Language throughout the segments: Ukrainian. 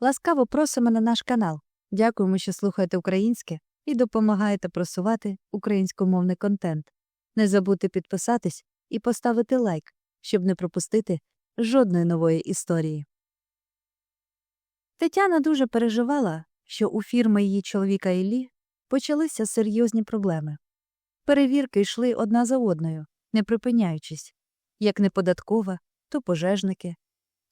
Ласкаво просимо на наш канал. Дякуємо, що слухаєте українське і допомагаєте просувати українськомовний контент. Не забудьте підписатись і поставити лайк, щоб не пропустити жодної нової історії. Тетяна дуже переживала, що у фірми її чоловіка Іллі почалися серйозні проблеми. Перевірки йшли одна за одною, не припиняючись як не податкова, то пожежники.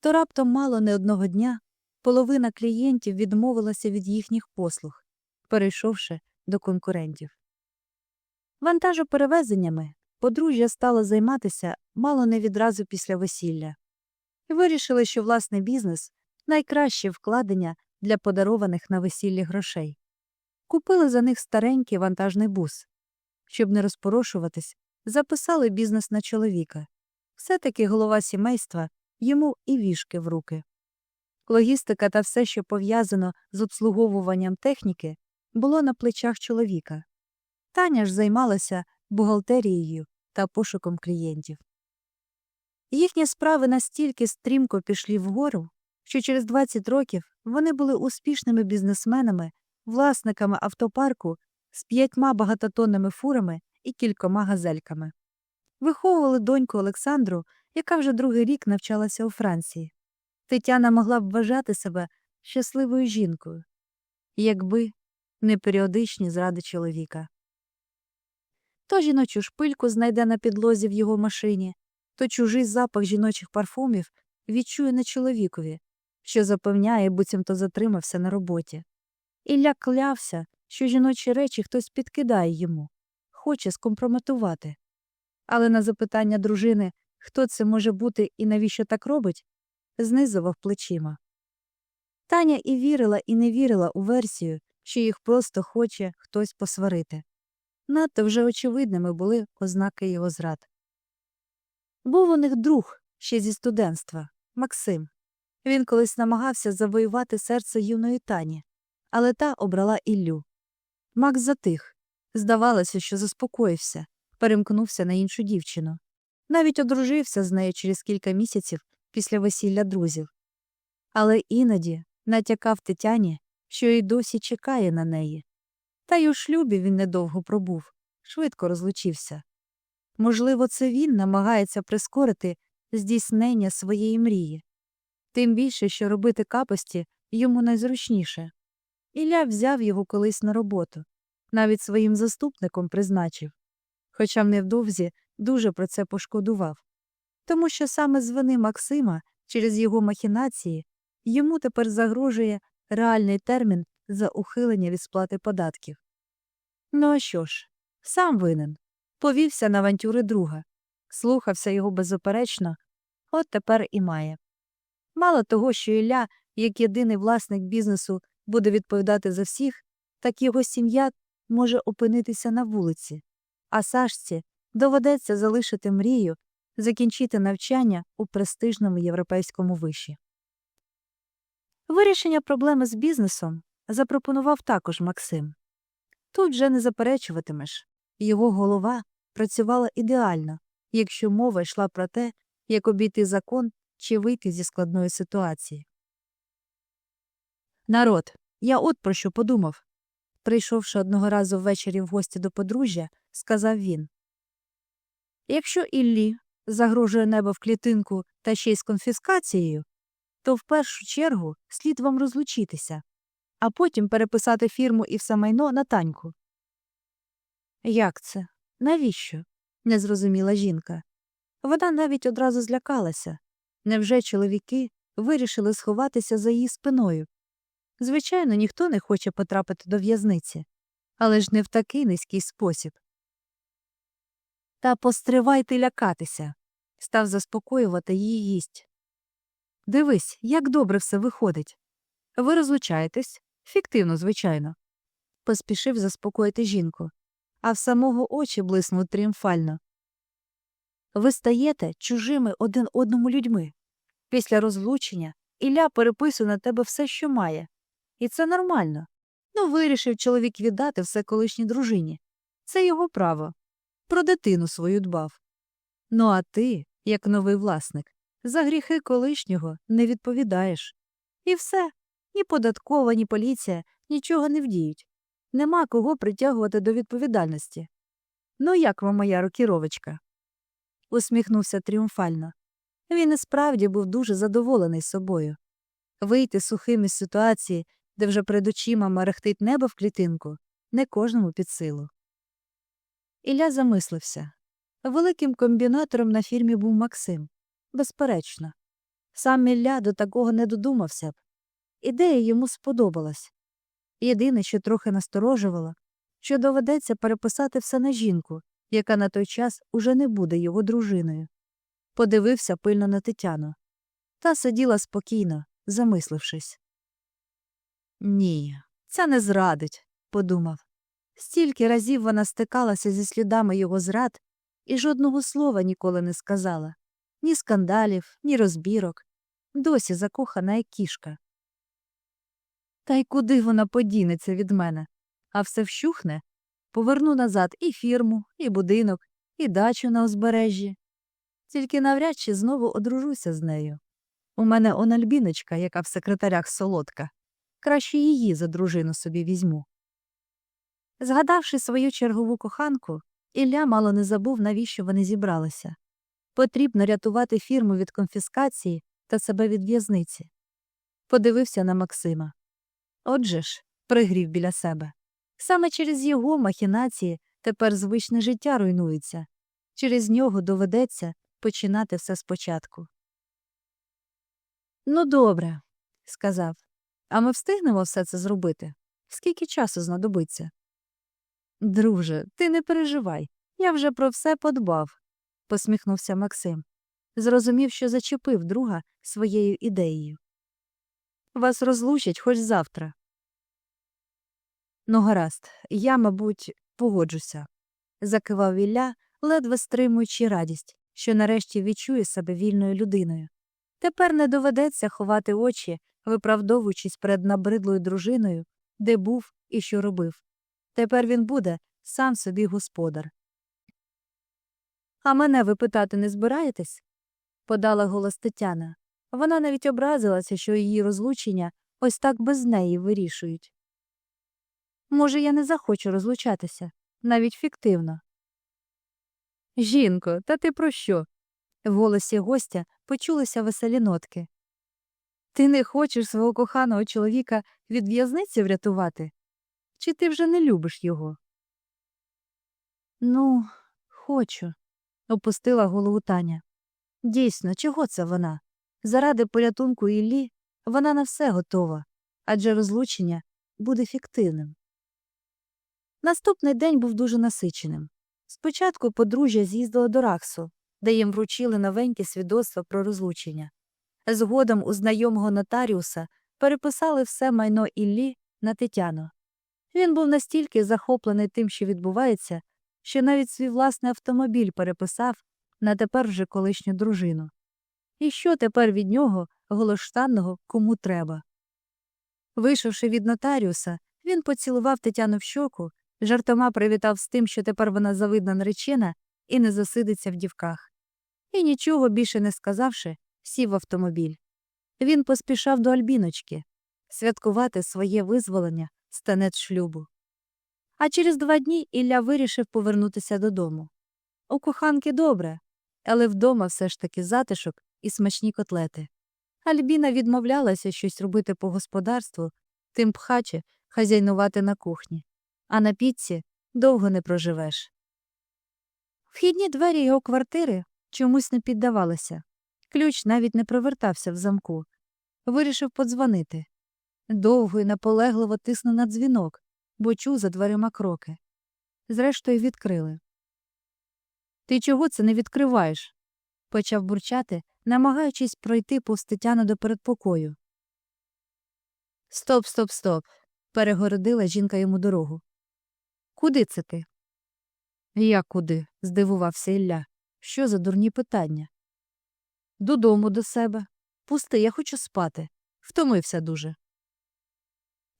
То раптом мало не одного дня половина клієнтів відмовилася від їхніх послуг, перейшовши до конкурентів. Вантажоперевезеннями подружжя стало займатися мало не відразу після весілля. І вирішили, що власний бізнес найкраще вкладення для подарованих на весіллі грошей. Купили за них старенький вантажний бус. Щоб не розпорошуватись, записали бізнес на чоловіка. Все-таки голова сімейства йому і вішки в руки. Логістика та все, що пов'язано з обслуговуванням техніки, було на плечах чоловіка. Таня ж займалася бухгалтерією та пошуком клієнтів. Їхні справи настільки стрімко пішли вгору, що через 20 років вони були успішними бізнесменами, власниками автопарку з п'ятьма багатотонними фурами і кількома газельками. Виховували доньку Олександру, яка вже другий рік навчалася у Франції. Тетяна могла б вважати себе щасливою жінкою, якби не періодичні зради чоловіка. То жіночу шпильку знайде на підлозі в його машині, то чужий запах жіночих парфумів відчує на чоловікові, що запевняє, буцімто затримався на роботі. Ілля клявся, що жіночі речі хтось підкидає йому, хоче скомпрометувати. Але на запитання дружини, хто це може бути і навіщо так робить, знизував плечима. Таня і вірила, і не вірила у версію, що їх просто хоче хтось посварити. Надто вже очевидними були ознаки його зрад. Був у них друг ще зі студентства Максим. Він колись намагався завоювати серце юної тані, але та обрала Іллю. Макс затих. Здавалося, що заспокоївся, перемкнувся на іншу дівчину. Навіть одружився з нею через кілька місяців після весілля друзів. Але іноді натякав Тетяні, що й досі чекає на неї. Та й у шлюбі він недовго пробув, швидко розлучився. Можливо, це він намагається прискорити здійснення своєї мрії. Тим більше, що робити капості йому найзручніше. Ілля взяв його колись на роботу, навіть своїм заступником призначив, хоча невдовзі дуже про це пошкодував. Тому що саме з вини Максима через його махінації йому тепер загрожує реальний термін за ухилення від сплати податків. Ну а що ж, сам винен. Повівся на авантюри друга, слухався його беззаперечно, от тепер і має. Мало того, що Ілля, як єдиний власник бізнесу, буде відповідати за всіх, так його сім'я може опинитися на вулиці, а Сашці доведеться залишити мрію, закінчити навчання у престижному європейському виші. Вирішення проблеми з бізнесом запропонував також Максим. Тут вже не заперечуватимеш. Його голова працювала ідеально, якщо мова йшла про те, як обійти закон чи вийти зі складної ситуації. Народ, я от про що подумав. Прийшовши одного разу ввечері в гості до подружжя, сказав він Якщо Іллі загрожує небо в клітинку та ще й з конфіскацією, то в першу чергу слід вам розлучитися, а потім переписати фірму і все майно на таньку. Як це? Навіщо? не зрозуміла жінка. Вона навіть одразу злякалася. Невже чоловіки вирішили сховатися за її спиною? Звичайно, ніхто не хоче потрапити до в'язниці, але ж не в такий низький спосіб. Та постривайте лякатися, став заспокоювати її гість. Дивись, як добре все виходить. Ви розлучаєтесь, фіктивно, звичайно, поспішив заспокоїти жінку, а в самого очі блиснув тріумфально. Ви стаєте чужими один одному людьми. Після розлучення Ілля переписує на тебе все, що має. І це нормально. Ну, вирішив чоловік віддати все колишній дружині. Це його право. Про дитину свою дбав. Ну а ти, як новий власник, за гріхи колишнього не відповідаєш. І все, Ні податкова, ні поліція нічого не вдіють. Нема кого притягувати до відповідальності. Ну, як вам моя рокіровочка? усміхнувся тріумфально. Він і справді був дуже задоволений собою. Вийти сухим із ситуації, де вже перед очима мерехтить небо в клітинку, не кожному під силу. Ілля замислився. Великим комбінатором на фірмі був Максим. Безперечно. Сам Ілля до такого не додумався б. Ідея йому сподобалась. Єдине, що трохи насторожувало, що доведеться переписати все на жінку, яка на той час уже не буде його дружиною. Подивився пильно на Тетяну. Та сиділа спокійно, замислившись. Ні, ця не зрадить, подумав. Стільки разів вона стикалася зі слідами його зрад і жодного слова ніколи не сказала ні скандалів, ні розбірок. Досі закохана як кішка. Та й куди вона подінеться від мене? А все вщухне? Поверну назад і фірму, і будинок, і дачу на узбережжі. Тільки навряд чи знову одружуся з нею. У мене он альбіночка, яка в секретарях солодка. Краще її за дружину собі візьму. Згадавши свою чергову коханку, Ілля мало не забув, навіщо вони зібралися. Потрібно рятувати фірму від конфіскації та себе від в'язниці. Подивився на Максима. Отже ж, пригрів біля себе. Саме через його махінації тепер звичне життя руйнується. Через нього доведеться починати все спочатку. Ну, добре, сказав. А ми встигнемо все це зробити? Скільки часу знадобиться? Друже, ти не переживай. Я вже про все подбав, посміхнувся Максим. Зрозумів, що зачепив друга своєю ідеєю. Вас розлучать хоч завтра. Ну, гаразд, я, мабуть, погоджуся, закивав Ілля, ледве стримуючи радість, що нарешті відчує себе вільною людиною. Тепер не доведеться ховати очі, виправдовуючись перед набридлою дружиною, де був і що робив. Тепер він буде сам собі господар. А мене ви питати не збираєтесь? подала голос Тетяна. Вона навіть образилася, що її розлучення ось так без неї вирішують. Може, я не захочу розлучатися, навіть фіктивно. Жінко, та ти про що? В голосі гостя почулися веселі нотки. Ти не хочеш свого коханого чоловіка від в'язниці врятувати? Чи ти вже не любиш його? Ну, хочу, опустила голову Таня. Дійсно, чого це вона? Заради порятунку Іллі вона на все готова, адже розлучення буде фіктивним. Наступний день був дуже насиченим. Спочатку подружжя з'їздило до Раксу, де їм вручили новеньке свідоцтво про розлучення. Згодом у знайомого нотаріуса переписали все майно Іллі на Тетяну. Він був настільки захоплений тим, що відбувається, що навіть свій власний автомобіль переписав на тепер вже колишню дружину. І що тепер від нього, голоштанного, кому треба? Вийшовши від нотаріуса, він поцілував Тетяну в щоку, жартома привітав з тим, що тепер вона завидна наречена і не засидиться в дівках. І нічого більше не сказавши, сів в автомобіль. Він поспішав до Альбіночки святкувати своє визволення з танець шлюбу. А через два дні Ілля вирішив повернутися додому. У коханки добре, але вдома все ж таки затишок і смачні котлети. Альбіна відмовлялася щось робити по господарству, тим пхаче хазяйнувати на кухні, а на піці довго не проживеш. Вхідні двері його квартири чомусь не піддавалися. Ключ навіть не провертався в замку. Вирішив подзвонити. Довго і наполегливо тиснув на дзвінок, бо чув за дверима кроки. Зрештою, відкрили. Ти чого це не відкриваєш? почав бурчати, намагаючись пройти повз Тетяну до передпокою. Стоп, стоп, стоп. перегородила жінка йому дорогу. Куди це ти? Як куди? здивувався Ілля. Що за дурні питання? Додому до себе. Пусти, я хочу спати. Втомився дуже.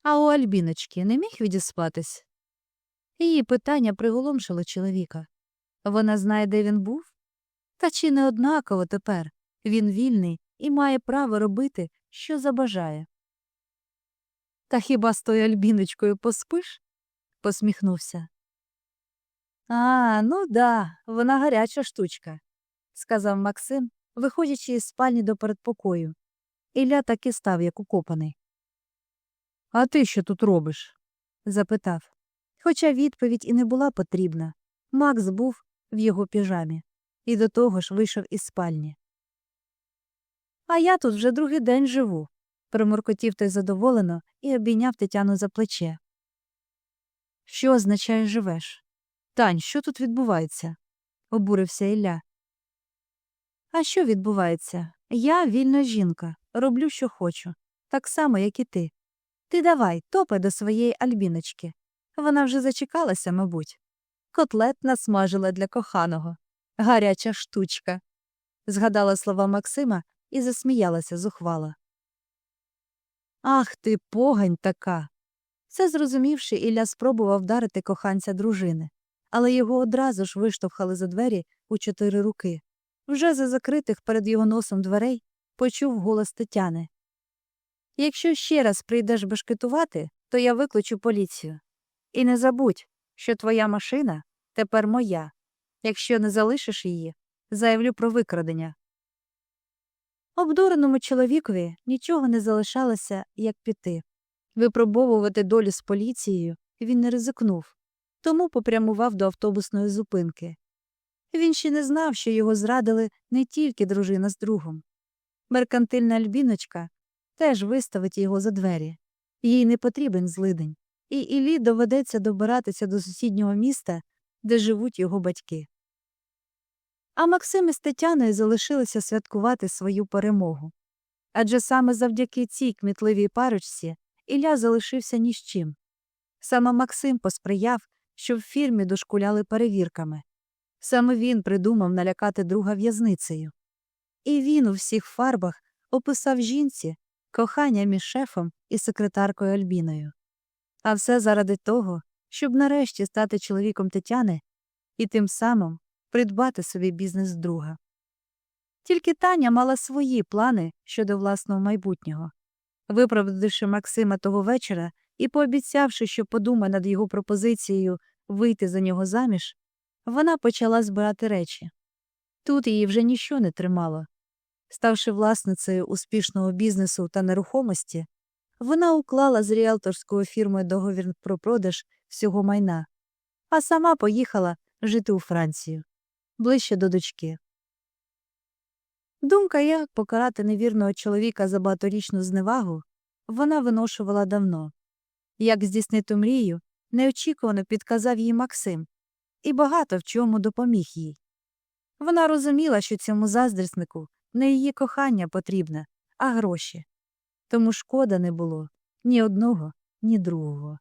А у Альбіночки не міг відіспатись? Її питання приголомшило чоловіка. Вона знає, де він був? Та чи не однаково тепер він вільний і має право робити, що забажає. Та хіба з тою альбіночкою поспиш? посміхнувся. А, ну да, вона гаряча штучка, сказав Максим, виходячи із спальні до передпокою. Ілля таки став, як укопаний. А ти що тут робиш? запитав. Хоча відповідь і не була потрібна. Макс був в його піжамі і до того ж вийшов із спальні. А я тут вже другий день живу, проморкотів той задоволено і обійняв Тетяну за плече. Що означає живеш? Тань, що тут відбувається? обурився Ілля. А що відбувається? Я вільна жінка, роблю, що хочу, так само, як і ти. Ти давай, топай до своєї альбіночки. Вона вже зачекалася, мабуть. Котлет насмажила для коханого. Гаряча штучка. Згадала слова Максима і засміялася зухвало. Ах ти, погань така. Це зрозумівши, Ілля спробував вдарити коханця дружини, але його одразу ж виштовхали за двері у чотири руки. Вже за закритих перед його носом дверей почув голос Тетяни. Якщо ще раз прийдеш бешкетувати, то я викличу поліцію. І не забудь, що твоя машина тепер моя. Якщо не залишиш її, заявлю про викрадення. Обдуреному чоловікові нічого не залишалося, як піти. Випробовувати долю з поліцією він не ризикнув, тому попрямував до автобусної зупинки. Він ще не знав, що його зрадили не тільки дружина з другом. Меркантильна альбіночка теж виставить його за двері. Їй не потрібен злидень, і Іллі доведеться добиратися до сусіднього міста, де живуть його батьки. А Максим із Тетяною залишилися святкувати свою перемогу. Адже саме завдяки цій кмітливій парочці Ілля залишився ні з чим. Саме Максим посприяв, щоб в фірмі дошкуляли перевірками. Саме він придумав налякати друга в'язницею. І він у всіх фарбах описав жінці кохання між шефом і секретаркою Альбіною. А все заради того, щоб нарешті стати чоловіком Тетяни і тим самим придбати собі бізнес друга. Тільки Таня мала свої плани щодо власного майбутнього. Виправдавши Максима того вечора і пообіцявши, що подумає над його пропозицією вийти за нього заміж, вона почала збирати речі. Тут її вже ніщо не тримало. Ставши власницею успішного бізнесу та нерухомості, вона уклала з ріелторською фірмою договір про продаж всього майна, а сама поїхала жити у Францію, ближче до дочки. Думка, як покарати невірного чоловіка за багаторічну зневагу, вона виношувала давно. Як здійснити мрію, неочікувано підказав їй Максим і багато в чому допоміг їй. Вона розуміла, що цьому заздріснику не її кохання потрібне, а гроші. Тому шкода не було ні одного, ні другого.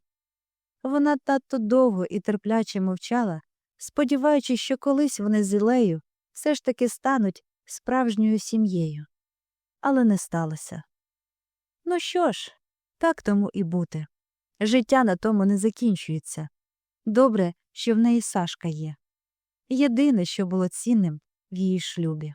Вона надто довго і терпляче мовчала, сподіваючись, що колись вони з Ілею все ж таки стануть справжньою сім'єю. Але не сталося. Ну що ж, так тому і бути. Життя на тому не закінчується. Добре, що в неї Сашка є. Єдине, що було цінним в її шлюбі.